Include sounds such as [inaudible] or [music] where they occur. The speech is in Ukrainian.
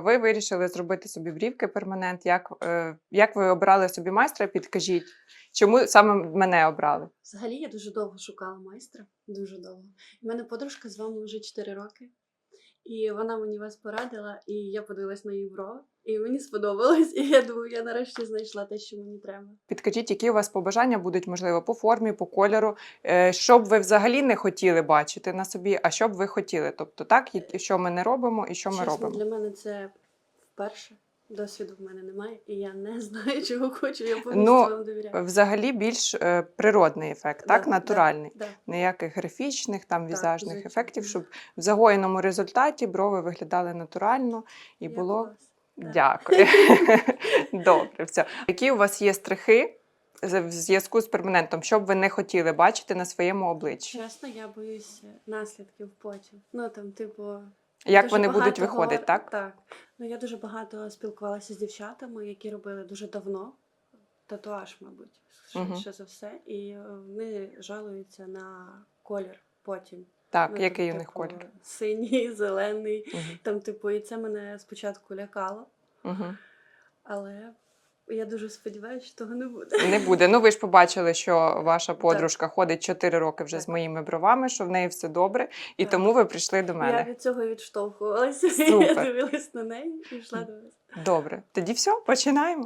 Ви вирішили зробити собі брівки перманент. Як, е, як ви обрали собі майстра? Підкажіть, чому саме мене обрали? Взагалі я дуже довго шукала майстра, дуже довго. У мене подружка з вами вже 4 роки, і вона мені вас порадила, і я подивилась на її брови, і мені сподобалось. І я думаю, я нарешті знайшла те, що мені треба. Підкажіть, які у вас побажання будуть, можливо, по формі, по кольору, е, що б ви взагалі не хотіли бачити на собі, а що б ви хотіли? Тобто, так, що ми не робимо, і що ми Чесно, робимо. для мене це вперше. Досвіду в мене немає, і я не [laughs] знаю, чого хочу. Я повністю Ну, вам довіряю. Взагалі більш е, природний ефект, так, натуральний. Да, Ніяких графічних, там візажних звичайно. ефектів, щоб в загоєному результаті брови виглядали натурально і у було. вас. Да. Дякую. [laughs] Добре, все. Які у вас є страхи в зв'язку з перманентом? Що б ви не хотіли бачити на своєму обличчі? Чесно, я боюся наслідків потім. Ну там, типу, Як дуже вони будуть виходити, говор- так? Так. Ну я дуже багато спілкувалася з дівчатами, які робили дуже давно. Татуаж, мабуть, швидше uh -huh. за все. І е, вони жалуються на колір потім. Так, Ну, який у них типу, колір? Синій, [laughs] зелений. Угу. Там, типу, і це мене спочатку лякало, Угу. але я дуже сподіваюся, що того не буде. Не буде. Ну ви ж побачили, що ваша подружка ходить 4 роки вже з моїми бровами, що в неї все добре, і Так. тому ви прийшли до мене. Я від цього відштовхувалася. [laughs] Супер. Я дивилась на неї і йшла до вас. Добре, тоді все, починаємо.